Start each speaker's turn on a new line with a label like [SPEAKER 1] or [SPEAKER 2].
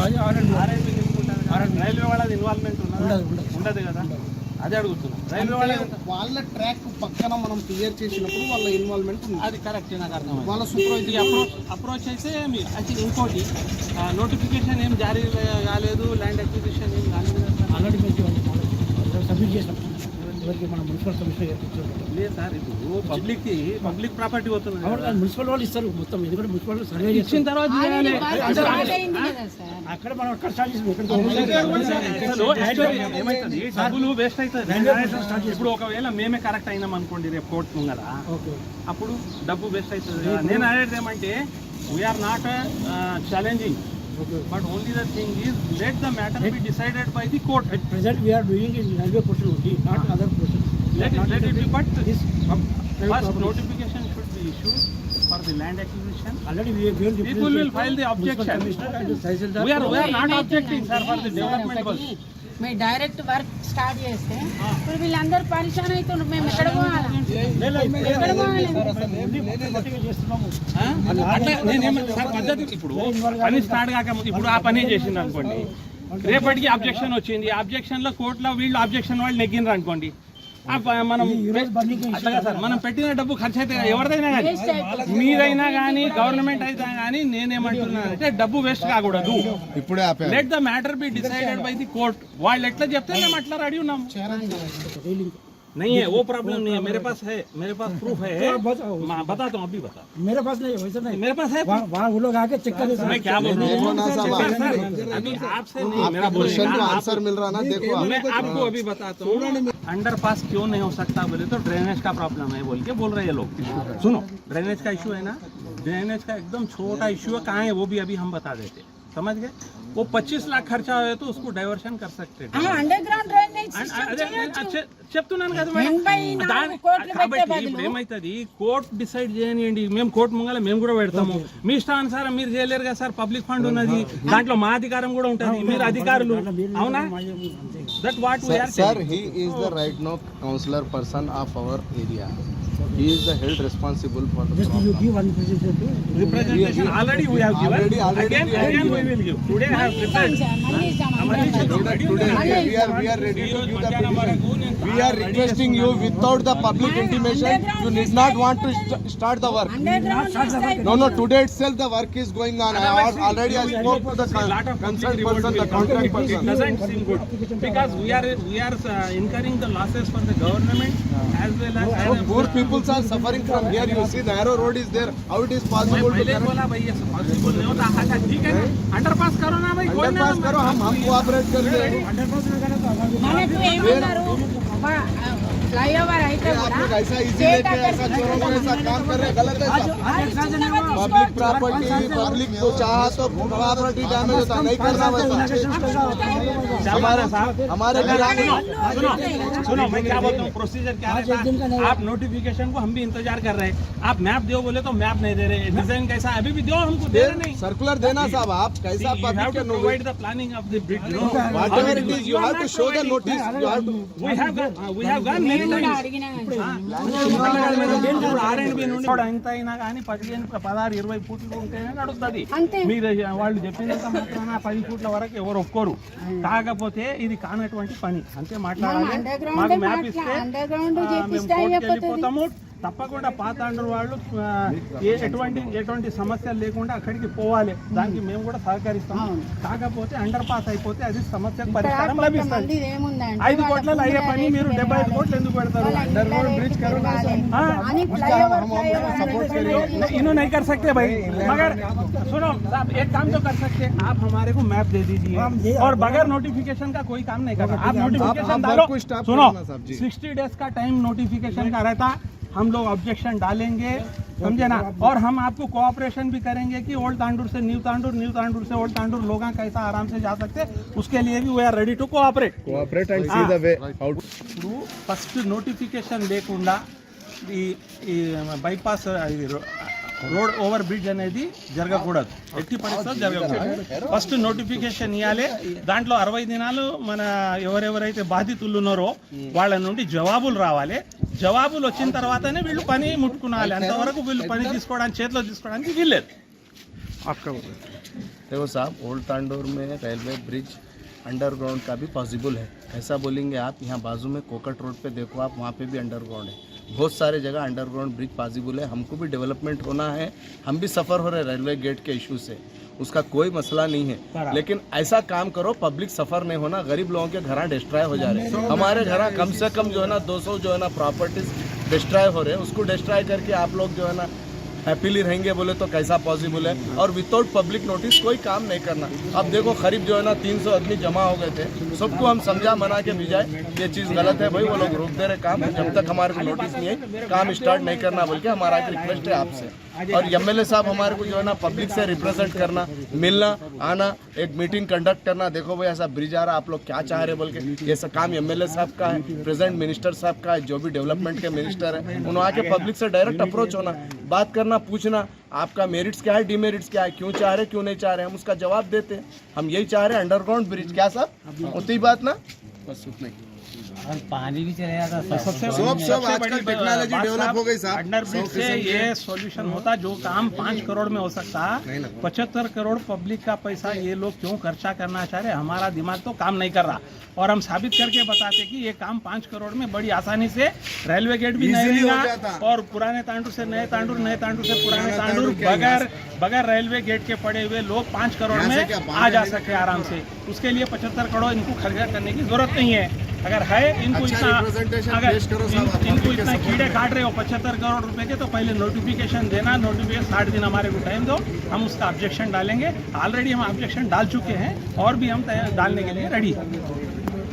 [SPEAKER 1] Railway వాళ్ళది involvement ఉన్నదా?
[SPEAKER 2] ఉండదు,
[SPEAKER 1] కదా? అదే అడుగుతున్నా. రైల్వే వాళ్ళ
[SPEAKER 3] వాళ్ళ ట్రాక్ పక్కన మనం క్లియర్ చేసినప్పుడు వాళ్ళ ఇన్వాల్వ్మెంట్
[SPEAKER 1] అది కరెక్ట్ నాకు అర్థమైంది
[SPEAKER 3] వాళ్ళ సూపర్వైజర్
[SPEAKER 1] అప్రోచ్ అప్రోచ్ అయితే మీరు ఇంకోటి నోటిఫికేషన్ ఏం జారీ కాలేదు ల్యాండ్ అక్విజిషన్ ఏం కాలేదు?
[SPEAKER 2] ఆల్రెడీ సబ్మిట్ చేసినాం ఎవరికి మన మున్సిపల్ కమిషనర్ గారికి
[SPEAKER 1] లేదు సార్ ఇప్పుడు పబ్లిక్కి పబ్లిక్ ప్రాపర్టీ
[SPEAKER 2] అవును కాదు, మున్సిపల్ వాళ్ళు ఇస్తారు. మొత్తం ఎందుకంటే మున్సిపల్ వాళ్ళు సర్వే
[SPEAKER 1] ఇచ్చిన
[SPEAKER 2] చేసిన
[SPEAKER 1] తర్వాత.
[SPEAKER 2] అక్కడ మనం అక్కడ స్టార్ట్ చేసాం.
[SPEAKER 1] ఏమైతుంది? డబ్బులు వేస్ట్ అవుతుంది ఇప్పుడు ఒకవేళ మేమే కరెక్ట్ అయినాం అనుకోండి రేపు కోర్టు ముంగల
[SPEAKER 2] ఓకే.
[SPEAKER 1] అప్పుడు డబ్బు వేస్ట్ అవుతుంది. నేను అనేది ఏమంటే we are not
[SPEAKER 2] challenging
[SPEAKER 1] Okay but only the thing is let the matter be decided by the court
[SPEAKER 2] At present, we are doing in railway portion only, not other portion.
[SPEAKER 1] Let it, let it be, but
[SPEAKER 2] This pub- private
[SPEAKER 1] first
[SPEAKER 2] property.
[SPEAKER 1] notification should be issued for the land acquisition.
[SPEAKER 2] Already we have given the
[SPEAKER 1] People will file the
[SPEAKER 2] municipal
[SPEAKER 1] objection.
[SPEAKER 2] commissioner and the Tahsildar.
[SPEAKER 1] We are, we are not objecting, sir, for the development purpose.
[SPEAKER 4] మేము direct work start చేస్తే ఇప్పుడు వీళ్ళందరూ పరిశాన్ అవుతున్నారు మేము ఎక్కడ పోవాలా
[SPEAKER 1] అట్లా సార్ పద్ధతి ఇప్పుడు పని స్టార్ట్ కాక ఇప్పుడు ఆ పని చేసింది అనుకోండి. రేపటికి అబ్జెక్షన్ వచ్చింది అబ్జెక్షన్లో కోర్టులో వీళ్ళు అబ్జెక్షన్ వాళ్ళు నెగ్గినారు అనుకోండి మనం సార్ మనం పెట్టిన డబ్బు ఖర్చు అయితే ఎవరిదైనా కానీ మీదైనా కానీ గవర్నమెంట్ అయినా కానీ నేనేమంటున్నానంటే డబ్బు వేస్ట్ కాకూడదు.
[SPEAKER 5] ఇప్పుడే
[SPEAKER 1] let the matter be decided by the court వాళ్ళు ఎట్లా చెప్తే మేము అట్లా రెడీ ఉన్నాము. नहीं है वो प्रॉब्लम नहीं है मेरे पास है मेरे पास प्रूफ है।
[SPEAKER 2] बताओ।
[SPEAKER 1] बताता हूँ अभी बता
[SPEAKER 2] मेरे पास नहीं है, वैसा नहीं।
[SPEAKER 1] मेरे पास है
[SPEAKER 2] वहाँ वो लोग आके चेक कर
[SPEAKER 1] मैं क्या बोल रहा हूँ? आपसे मेरा
[SPEAKER 5] आंसर मिल रहा ना देखो
[SPEAKER 1] मैं आपको अभी बताता हूँ। अंडर पास क्यों नहीं हो सकता बोले तो ड्रेनेज का प्रॉब्लम है बोल के बोल रहे हैं लोग। सुनो ड्रेनेज का इशू है ना? ड्रेनेज का एकदम छोटा इशू है कहाँ है वो भी अभी हम बता देते समझ गए वो 25 लाख खर्चा हुए तो उसको डाइवर्शन कर सकते हैं
[SPEAKER 4] అండర్ గ్రౌండ్ డ్రైనేజ్
[SPEAKER 1] అన్- అదే నేను చె- చెప్తున్నాను కదా
[SPEAKER 4] ఎనభై
[SPEAKER 1] మేడం
[SPEAKER 4] నాలుగు
[SPEAKER 1] దాని-
[SPEAKER 4] కోట్లు పెట్టే
[SPEAKER 1] కాబట్టి
[SPEAKER 4] బదులు
[SPEAKER 1] ఇప్పుడు ఏమవుతుంది కోర్ట్ డిసైడ్ చేయనియండి మేము కోర్టు ముంగల మేము కూడా పెడతాము మీ ఇష్టానుసారం మీరు చేయలేరు కదా సార్ పబ్లిక్ ఫండ్ ఉన్నది దాంట్లో మా అధికారం కూడా ఉంటుంది మీరు అధికారులు అవునా that what
[SPEAKER 5] sir he is the right now counselor person of our area He is the head responsible for the
[SPEAKER 2] Just
[SPEAKER 5] problem.
[SPEAKER 2] you give one presentation.
[SPEAKER 1] Representation already we have given.
[SPEAKER 5] Already- already
[SPEAKER 1] Again,
[SPEAKER 5] we have
[SPEAKER 1] again we will give. Today I have prepared.
[SPEAKER 4] Today,
[SPEAKER 5] today today we are, we are ready to give the petition. We are requesting you without the public intimation, you need not want to st- start the work. No, no, today itself the work is going on. I have already I spoke to the concerned person, the contract person.
[SPEAKER 1] doesn't seem good because we are we are uh, incurring the losses for the government as well as-
[SPEAKER 5] Poor people Animals are suffering from here. You see, narrow road is there. How it is possible?
[SPEAKER 1] पहले बोला भाई ऐसा possible नहीं होता हाँ ठीक है underpass करो ना भाई कोई ना
[SPEAKER 5] अंडरपास करो हम हम कोऑपरेट कर रहे हैं
[SPEAKER 4] अंडरपास ना करो तो
[SPEAKER 5] हमारे
[SPEAKER 4] माने तू एम करो फ्लाईओवर है आप
[SPEAKER 5] लोग ऐसा इजी लेके ऐसा चोरों काम कर रहे गलत है पब्लिक प्रॉपर्टी पब्लिक को चाह तो प्रॉपर्टी डैमेज होता नहीं करना वैसा। हमारे हमारे घर
[SPEAKER 1] सुनो सुनो मैं क्या बोलता हूँ प्रोसीजर क्या है आप नोटिफिकेशन को हम भी इंतज़ार कर रहे हैं। आप मैप दो बोले तो मैप नहीं दे रहे। डिज़ाइन कैसा अभी भी दो हमको दे रहे नहीं।
[SPEAKER 5] सर्कुलर देना साहब आप कैसा
[SPEAKER 1] provide the planning of the bridge
[SPEAKER 5] is you have to show the notice
[SPEAKER 1] we have we have gone ఎంత అయినా కానీ పదిహేను పదహారు ఇరవై ఫూట్లు ఉంటేనే నడుస్తుంది.
[SPEAKER 4] అంతే.
[SPEAKER 1] మీరు వాళ్ళు చెప్పినంత మాత్రాన పది ఫూట్ల వరకు ఎవరు ఒప్పుకోరు. కాకపోతే ఇది కానటువంటి పని. అంతే మాట్లాడాలి. మాకు మ్యాప్ ఇస్తే
[SPEAKER 4] అండర్ గ్రౌండ్
[SPEAKER 1] ఆ, మేము. వెళ్ళిపోతాము తప్పకుండా పాతాండ్రు వాళ్ళు ఆ, ఏ ఎటువంటి ఎటువంటి సమస్యలు లేకుండా అక్కడికి పోవాలి దానికి మేము కూడా సహకరిస్తాం కాకపోతే అండర్ పాస్ అయిపోతే అది సమస్యకు పరిష్కారం లభిస్తుంది
[SPEAKER 4] కొంతమంది ఏముందంటే
[SPEAKER 1] ఐదు కోట్లలో అయ్యే పని మీరు డెబ్బై ఐదు కోట్లు ఎందుకు పెడతారు हाँ।
[SPEAKER 4] అని ఫ్లైఓవర్ ఫ్లైఓవర్
[SPEAKER 1] इन्हों नहीं कर सकते भाई मगर सुनो साहब एक काम तो कर सकते हैं आप हमारे को मैप दे दीजिए और बगैर नोटिफिकेशन का कोई काम नहीं करना आप नोटिफिकेशन
[SPEAKER 5] आप
[SPEAKER 1] डालो
[SPEAKER 5] work को stop
[SPEAKER 1] सुनो
[SPEAKER 5] करना साहब जी।
[SPEAKER 1] सिक्सटी डेज का टाइम नोटिफिकेशन का रहता हम लोग ऑब्जेक्शन डालेंगे समझे ना और हम आपको कोऑपरेशन भी करेंगे कि ओल्ड तांडूर से न्यू तांडूर न्यू तांडूर से ओल्ड तांडूर लोग कैसा आराम से जा सकते उसके लिए भी we are ready to cooperate
[SPEAKER 5] cooperate and see the way how
[SPEAKER 1] ఇప్పుడు ఫస్ట్ నోటిఫికేషన్ లేకుండా ఈ ఈ బైపాస్ ఇది రో- రోడ్ ఓవర్ బ్రిడ్జ్ అనేది జరగకూడదు ఎట్టి పరిస్థితుల్లో జరగకూడదు ఫస్ట్ నోటిఫికేషన్ ఇవ్వాలి దాంట్లో అరవై దినాలు మన ఎవరెవరైతే బాధితులు ఉన్నారో వాళ్ళ నుండి జవాబులు రావాలి జవాబులు వచ్చిన తర్వాతనే వీళ్ళు పని ముట్టుకునాలి అంతవరకు వీళ్ళు పని తీసుకోవడానికి చేతిలో తీసుకోవడానికి వీల్లేదు
[SPEAKER 5] देखो साहब ओल्ड तांडोर में रेलवे ब्रिज अंडरग्राउंड का भी पॉसिबल है ऐसा बोलेंगे आप यहाँ बाजू में कोकट रोड पे देखो आप वहाँ पे भी अंडरग्राउंड है बहुत सारे जगह अंडरग्राउंड ब्रिज पॉसिबल है। हमको भी डेवलपमेंट होना है। हम भी सफ़र हो रहे रेलवे गेट के इशू से। उसका कोई मसला नहीं है। लेकिन ऐसा काम करो पब्लिक सफ़र नहीं होना। गरीब लोगों के घर डिस्ट्रॉय हो जा रहे हैं। हमारे घर कम से कम जो है ना 200 जो है ना प्रॉपर्टीज़ डिस्ट्रॉय हो रहे हैं। उसको डिस्ट्रॉय करके आप लोग जो है ना हैप्पीली रहेंगे बोले तो कैसा पॉसिबल है? और विदाउट पब्लिक नोटिस कोई काम नहीं करना। अब देखो खरीब जो है ना 300 आदमी जमा हो गए थे। सबको हम समझा मना के भिजाए ये चीज़ गलत है भाई, वो लोग रोक दे रहे काम। जब तक हमारे को नोटिस नहीं है, काम स्टार्ट नहीं करना बोल के हमारा रिक्वेस्ट है आपसे। और एमएलए साहब हमारे को जो है ना पब्लिक से रिप्रेजेंट करना, मिलना, आना, एक मीटिंग कंडक्ट करना। देखो भाई, ऐसा ब्रिज आ रहा, आप लोग क्या चाह रहे बोल के? ये सब काम एमएलए साहब का है प्रेजेंट मिनिस्टर साहब का है, जो भी डेवलपमेंट के मिनिस्टर है, उन्होंने आके पब्लिक से डायरेक्ट अप्रोच होना। बात करना पूछना आपका मेरिट्स क्या है डिमेरिट्स क्या है क्यों चाह रहे क्यों नहीं चाह रहे हम उसका जवाब देते हैं। हम यही चाह रहे हैं अंडरग्राउंड ब्रिज क्या सर उतनी बात ना? बस उतना ही।
[SPEAKER 2] और पानी भी चले जाता था
[SPEAKER 1] सबसे
[SPEAKER 5] सब- सब
[SPEAKER 1] बड़ी
[SPEAKER 5] आजकल टेक्नोलॉजी डेवलप हो गई सौ
[SPEAKER 1] ये सॉल्यूशन होता जो काम पाँच करोड़ में हो सकता। पचहत्तर करोड़ पब्लिक का पैसा ये लोग क्यों खर्चा करना चाह रहे? हमारा दिमाग तो काम नहीं कर रहा। और हम साबित करके बताते कि ये काम पाँच करोड़ में बड़ी आसानी से रेलवे गेट भी नहीं और पुराने तांडू से नए तांडूर नए तांडू से पुराने तांडूर बगैर बगैर रेलवे गेट के पड़े हुए लोग पाँच करोड़ में आ जा सके आराम से। उसके लिए पचहत्तर करोड़ इनको खर्चा करने की ज़रूरत नहीं है। अगर है इनको
[SPEAKER 5] अच्छा
[SPEAKER 1] इतना अगर
[SPEAKER 5] करो
[SPEAKER 1] इन- इनको इतना कीड़े काट रहे हो पचहत्तर करोड़ रुपए के तो पहले नोटिफिकेशन देना नोटिफिकेशन साठ दिन हमारे को टाइम दो हम उसका ऑब्जेक्शन डालेंगे। ऑलरेडी हम ऑब्जेक्शन डाल चुके हैं और भी हम डालने के लिए रेडी हैं।